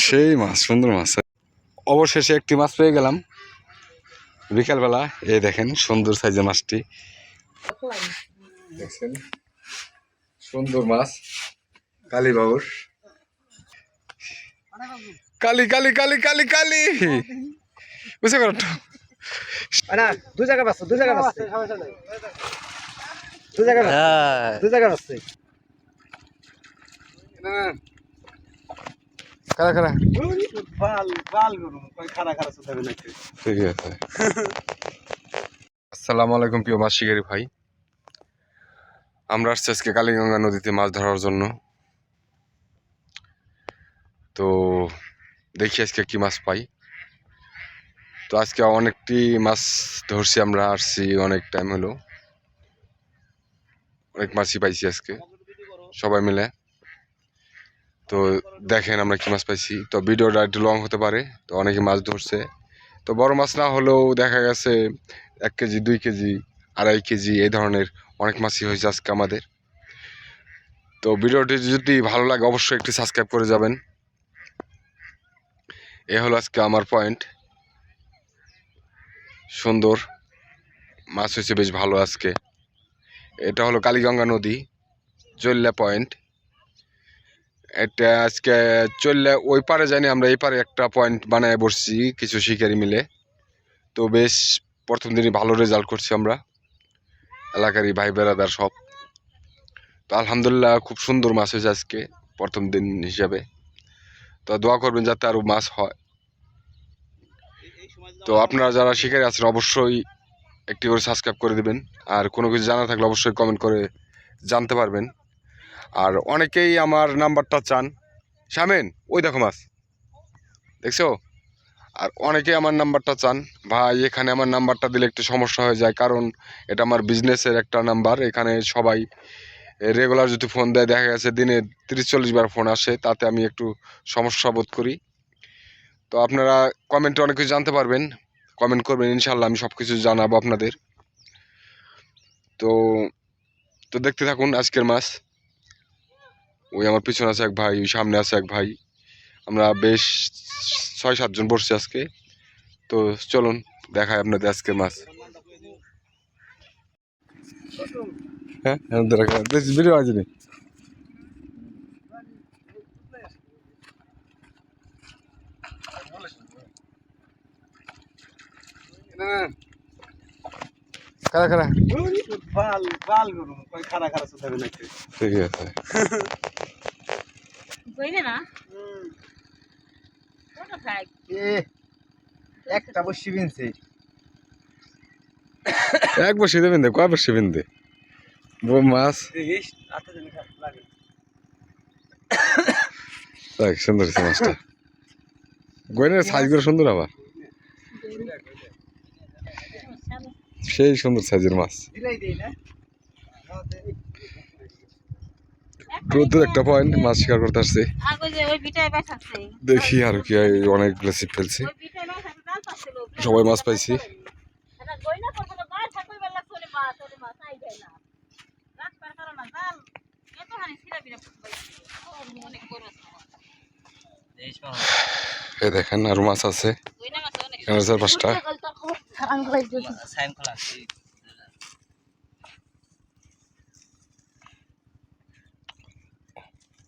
সেই মাছ সুন্দর মাছ। অবশেষে একটি মাছ পেয়ে গেলাম। বিকালবেলা এই দেখেন সুন্দর সাইজের মাছটি। দেখছেন? সুন্দর মাছ। কালী বাবুর কালি কালি কালি কালি কালি! বুঝতে পারো দু জায়গা বাসছে দু জায়গা বাসছে দু জায়গা দু জায়গা বাসছে বাল বাল গরু কই সুতাবে নাকি? ঠিক আছে। আসসালামু আলাইকুম প্রিয় মাছ শিকারি ভাই। আমরা আসছি আজকে কালীগঙ্গা নদীতে মাছ ধরার জন্য। তো দেখি আজকে কি মাছ পাই। তো আজকে অনেকটি মাছ ধরছি আমরা আসছি অনেক টাইম হলো। অনেক মাছই পাইছি আজকে। সবাই মিলে। তো দেখেন আমরা কি মাছ পাইছি। তো ভিডিওটা একটু লং হতে পারে, তো অনেকে মাছ ধরছে। তো বড় মাছ না হলেও দেখা গেছে এক কেজি, দুই কেজি, আড়াই কেজি এই ধরনের অনেক মাছই হয়েছে আজকে আমাদের। তো ভিডিওটি যদি ভালো লাগে অবশ্যই একটি সাবস্ক্রাইব করে যাবেন। এ হলো আজকে আমার পয়েন্ট সুন্দর মাছ হয়েছে, বেশ ভালো আজকে। এটা হলো কালীগঙ্গা নদী জল্লা পয়েন্ট এটা আজকে চললে ওই পারে জানি আমরা এই পারে একটা পয়েন্ট বানায় বসছি, কিছু শিকারি মিলে। তো বেশ, প্রথম দিনই ভালো রেজাল্ট করছি আমরা। এলাকারই ভাই বেড়াদার সব। তো আলহামদুলিল্লাহ খুব সুন্দর মাছ হয়েছে আজকে, প্রথম দিন হিসাবে। তো দোয়া করবেন যাতে আরও মাছ হয়। তো আপনারা যারা শিকারি আছেন, অবশ্যই একটি করে সাবস্ক্রাইব করে দিবেন। আর কোনো কিছু জানা থাকলে অবশ্যই কমেন্ট করে জানতে পারবেন। আর অনেকেই আমার নাম্বারটা চান। শামেন ওই দেখো মাছ। দেখছ? আর অনেকেই আমার নাম্বারটা চান। ভাই, এখানে আমার নাম্বারটা দিলে একটু সমস্যা হয়ে যায়, কারণ এটা আমার বিজনেসের একটা নাম্বার। এখানে সবাই রেগুলার যদি ফোন দেয়, দেখা গেছে দিনে তিরিশ চল্লিশ বার ফোন আসে, তাতে আমি একটু সমস্যা বোধ করি। তো আপনারা কমেন্টে অনেক কিছু জানতে পারবেন। কমেন্ট করবেন ইনশাল্লাহ আমি সব কিছু জানাব আপনাদের। তো তো দেখতে থাকুন আজকের মাছ। ওই আমার পিছনে আছে এক ভাই ওই সামনে আছে এক ভাই। আমরা বেশ ছয় সাতজন বসছি আজকে। তো চলুন দেখায় আপনাদের আজকে মাছ। হ্যাঁ ভিডিও আছে নি কারা কারা বাল বাল সুতাবে নাকি? ঠিক আছে। এ একটা বসি বিনছে। এক বসে দেবেন দে কয় বসে দেবেন দে বউ মাছ। দেখিস আতে জানি লাগে দেখ সুন্দর মাছটা। গোয়েনের সাইজগুলো সুন্দর আবার। সেই সুন্দর সাইজের মাছ। দিলাই দেই না। রোদ্দুর একটা পয়েন্ট মাছ শিকার করতে আসছে। দেখি আর কি অনেকগুলো ছিপ ফেলছি। সবাই মাছ পাইছি। গয়না করব তো গায় থাকবে বেলা চলে মাছ চলে মাছ আই যায় না রাত পার করো না জাল এত হানি ছিড়া বিরা পাইছি অনেক বড় এই দেখেন আর মাছ আছে গয়না মাছ অনেক এখানে চার পাঁচটা আমি কই দিই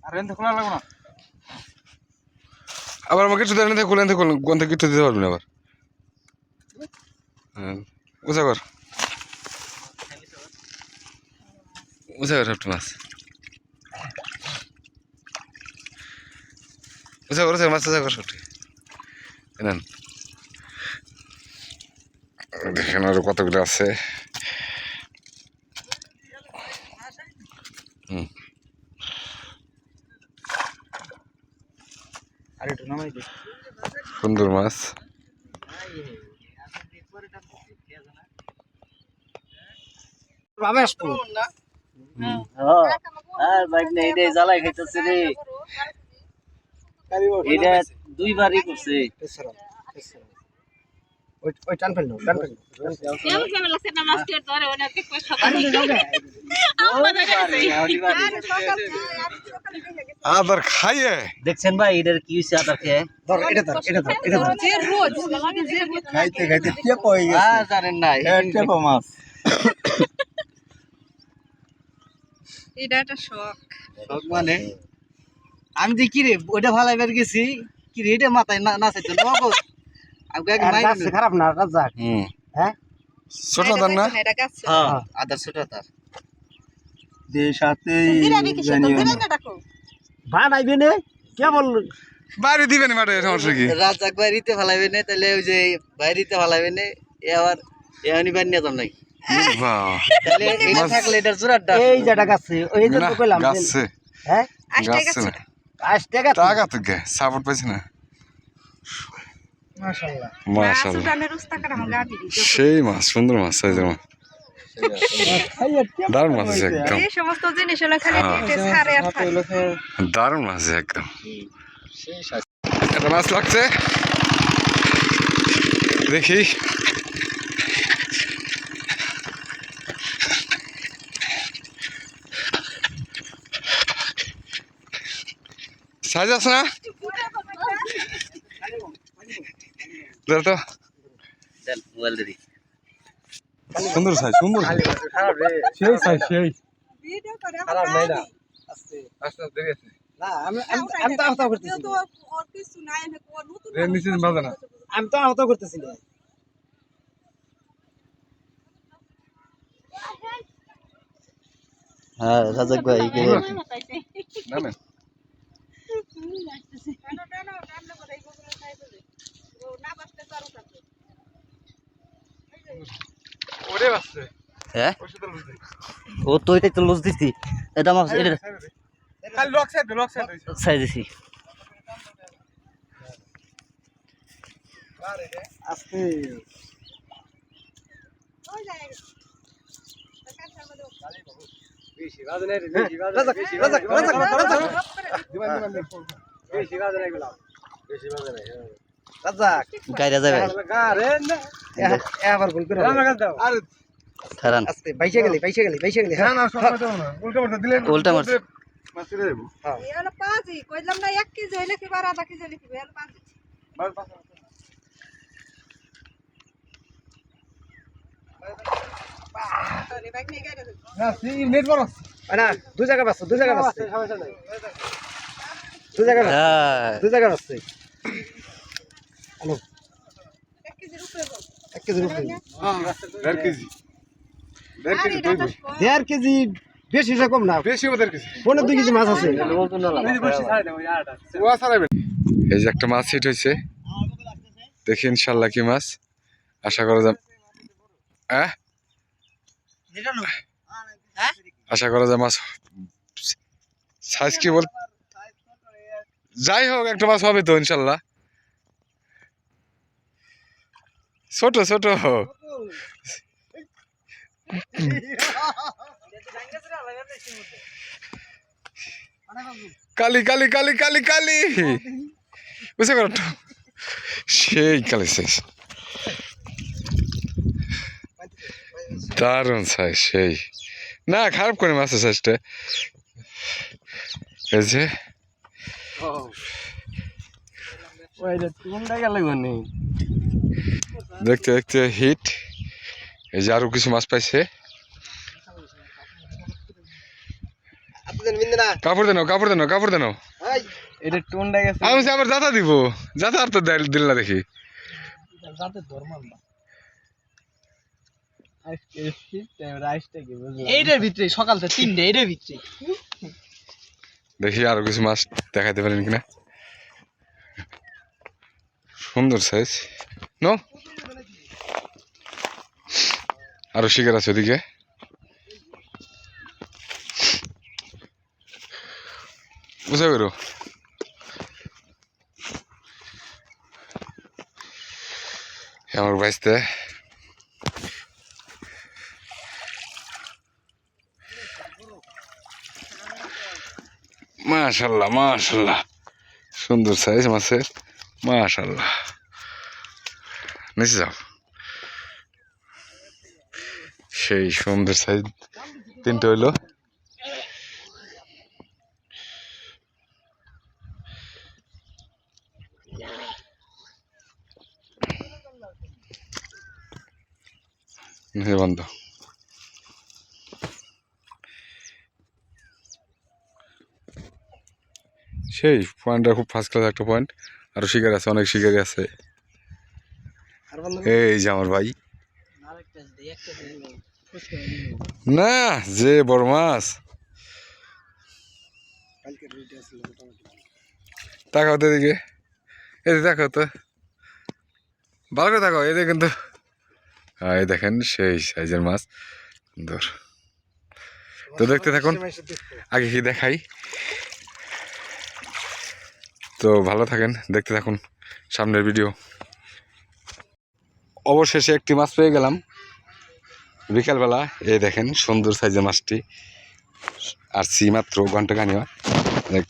আর এনতে খোলা লাগো না? আবার আমাকে একটু দেন খুলে কোন থেকে একটু দিতে পারবেন আবার। হ্যাঁ উঁচা কর। উঁচা কর একটু মাছ। উঁচা কর মাছ উঁচা কর সবটি দেখেন আরও কতগুলো আছে হুম আর একটু নামাই দে সুন্দর মাছ ভাবে আসব আর বাইক না এটা জ্বালাই খাইতেছে রে। মাছ দুইবারই করছে। ওই ওই টান ফেল টান ফেল কেমন কেমন লাগছে না মাছ ধরে অনেক কষ্ট করে দুইবারই, দুইবারই। আরে সকাল আদার খাইয়ে। দেখছেন ভাই এটার কি হয়েছে আদার খেয়ে? ধর এটা ধর এটা ধর এটা ধর। খাইতে খাইতে টেপ হয়ে আর জানেন না হ্যাঁ, মাছ। এটা একটা শখ। শখ মানে? আমি যে কি রে ওইটা ভালাইবার গেছি। কি রে এটা মাথায় না নাচাইতো নগদ খারাপ না হ্যাঁ ছোট দান না হ্যাঁ আদার ছোট তার দেশাতেই জিরাবি কি সুন্দর জানিও না। না ডাকো বানাইবে নে কেবল বাড়ি দিবেন মাঠে সমস্যা কি রাজাক বাইরিতে ফালাইবে না তাহলে ওই যে বাইরিতে ফালাইবে না এ আবার এমনি বানিয়ে যেতাম নাই বাহ থাকলে এটার জোরার ডাক এই যেটা গাছে ওই যে না তো কইলাম যে- গাছে। হ্যাঁ? আষ্টে গাছে গাছ। না। আজ টাকা টাকা তো গে সাপোর্ট পাইছে না। সেই মাছ সুন্দর মাছ সাইজের মাছ। দারুণ মাছ আছে একদম। দারুণ আছে একদম। একটা মাছ লাগছে। দেখি। সাইজ আছে না? ধর তো মোবাইল ধরি সুন্দর সাইজ সুন্দর। সেই সাইজ সেই। খারাপ নাই না। আস্তে আস্তে আস্তে দেরি আছে। না আমি তো আহত করতেছি তো ওর কিছু নাই না। ওর নতুন রে নিচে বাজে না। আমি তো আহত করতেছি না। হ্যাঁ রাজাক ভাই কে নামেন। হ্যাঁ? ও তো এটাই তো লুজ দিছি। এটা আমার এটা খালি lock side lock side size দিছি। বেশি বাজে নাই বেশি বাজে নাই। গাইরা যাবে হ্যাঁ উল্টা পাল্টা দিলে উল্টা মারছে। নেট বড় না দুই জায়গা বাসছে দুই জায়গা বাসছে দুই জায়গা বাসছে হ্যাঁ বাসছে এক কেজির উপরে বল। এক কেজি রুপি। দেড় কেজি। দেড় কেজি দেড় কেজি বেশি কম না। বেশি ও দেড় কেজি। পনেরো দুই কেজি মাছ আছে। এই যে একটা মাছ হিট হয়েছে দেখি ইনশাল্লাহ কি মাছ। আশা করা যায় হ্যাঁ? আশা করা যায় মাছ সাইজ কি বল যাই হোক একটা মাছ হবে তো ইনশাল্লাহ। ছোট ছোট। কালি কালি কালি কালি কালি। বুঝতে পারো সেই কালি সাইজ দারুণ সাইজ সেই। না, খারাপ করে মাছের সাইজটা এই যে। দেখতে দেখতে হিট। এই যে আরও কিছু মাছ পাইছে। কাপড় দেন কাপড় দেন কাপড় দেন এটা টুনটা আমি আবার যাতা দিব। যাতা আর তো দিল না দেখি। যাতে ধর্মাল না। এইটার ভিতরে সকাল থেকে তিনটে এইটার ভিতরে। দেখি আরও কিছু মাছ দেখাতে পারেন কিনা। সুন্দর সাইজ নো আরও শিকার আছে ওদিকে। বুঝা বেরো আমার বাইসতে। মাশাল্লাহ মাশাল্লাহ। সুন্দর সাইজ মাছের, মাশাল্লাহ। নিচে যাও সেই সুন্দর সাইজ তিনটে হইল। বন্ধ। সেই পয়েন্টটা খুব ফার্স্ট ক্লাস একটা পয়েন্ট আরও শিকার আছে, অনেক শিকারি আছে। এই যে আমার ভাই। না যে বড় মাছ। তাকাও তো এদিকে। এদিকে তাকাও তো। ভালো করে তাকাও এদিকে কিন্তু হ্যাঁ এই দেখেন সেই সাইজের মাছ। সুন্দর তো দেখতে থাকুন। আগে কি দেখাই? তো ভালো থাকেন দেখতে থাকুন। সামনের ভিডিও অবশেষে একটি মাছ পেয়ে গেলাম। বিকালবেলা, এই দেখেন, সুন্দর সাইজের মাছটি। আর সি মাত্র ঘণ্টা খানি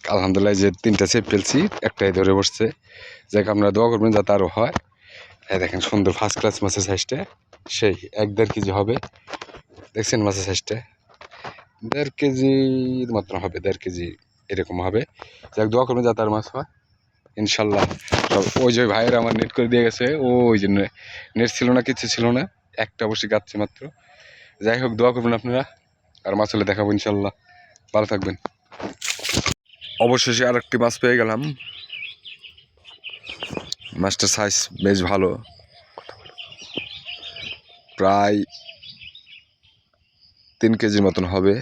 আলহামদুলিল্লাহ যে তিনটা চেপ ফেলছি, একটাই ধরে বসছে। যাক আপনারা দোয়া করবেন যাতে আরও হয়। এই দেখেন, সুন্দর ফার্স্ট ক্লাস মাছের সাইজটা সেই, এক দেড় কেজি হবে। দেখছেন মাছের সাইজটা দেড় কেজির মতন হবে, দেড় কেজি এরকম হবে। যাক, দোয়া করবেন যাতে আর মাছ হয়। ইনশাল্লাহ। ওই যে ভাইয়ের আমার নেট করে দিয়ে গেছে ও ওই জন্য নেট ছিল না, কিছু ছিল না, একটা অবশ্যই গাচ্ছে মাত্র। যাই হোক, দোয়া করবেন আপনারা, আর মাছ হলে দেখাবো ইনশাল্লাহ। ভালো থাকবেন। অবশেষে আর একটি মাছ পেয়ে গেলাম। মাছটার সাইজ বেশ ভালো। প্রায় তিন কেজির মতন হবে।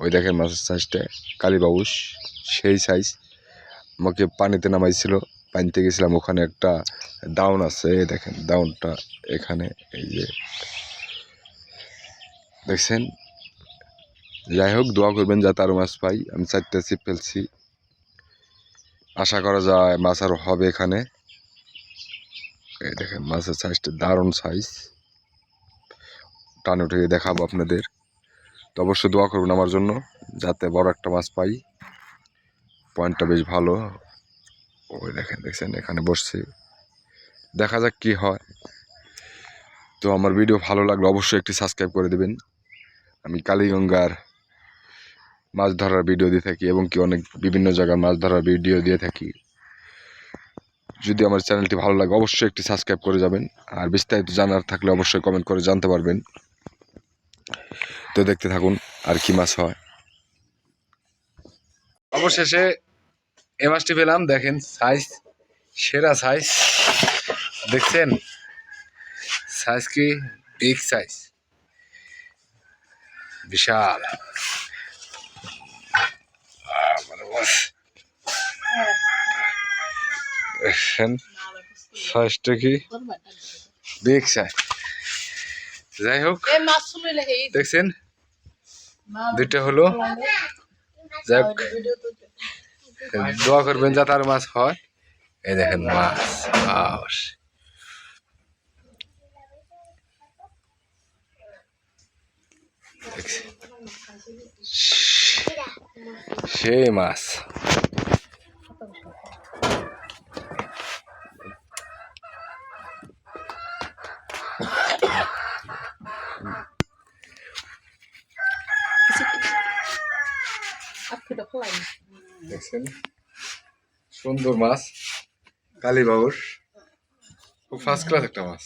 ওই দেখেন মাছের সাইজটা কালীবাবুস সেই সাইজ আমাকে পানিতে নামাইছিল। পানিতে গেছিলাম, ওখানে একটা ডাউন আছে দেখেন ডাউনটা এখানে, এই যে। দেখছেন? যাই হোক, দোয়া করবেন যাতে আরও মাছ পাই। আমি চারটে ছিপ ফেলছি। আশা করা যায় মাছ আরও হবে এখানে। এই দেখেন, মাছের সাইজটা দারুণ সাইজ টানে উঠে দেখাবো আপনাদের। তো অবশ্যই দোয়া করবেন আমার জন্য, যাতে বড় একটা মাছ পাই। পয়েন্টটা বেশ ভালো। ওই দেখেন, দেখছেন, এখানে বসছি। দেখা যাক কি হয়। তো আমার ভিডিও ভালো লাগলে অবশ্যই একটি সাবস্ক্রাইব করে দেবেন। আমি কালীগঙ্গার মাছ ধরার ভিডিও দিয়ে থাকি এবং কি অনেক বিভিন্ন জায়গার মাছ ধরার ভিডিও দিয়ে থাকি। যদি আমার চ্যানেলটি ভালো লাগে, অবশ্যই একটি সাবস্ক্রাইব করে যাবেন। আর বিস্তারিত জানার থাকলে অবশ্যই কমেন্ট করে জানতে পারবেন। তো দেখতে থাকুন আর কি মাছ হয়। অবশেষে এ মাছটি পেলাম দেখেন সাইজ সেরা সাইজ দেখছেন? সাইজ কি? বিগ সাইজ বিশাল। সাইজটা কি? বিগ সাইজ যাই হোক দেখছেন? দুইটা হলো। যাই হোক। দোয়া করবেন যাতে আর মাছ হয়। এই দেখেন মাছ বাস। সেই মাছ। দেখছেন সুন্দর মাছ। কালী কালীবাবুর খুব ফার্স্ট ক্লাস একটা মাছ।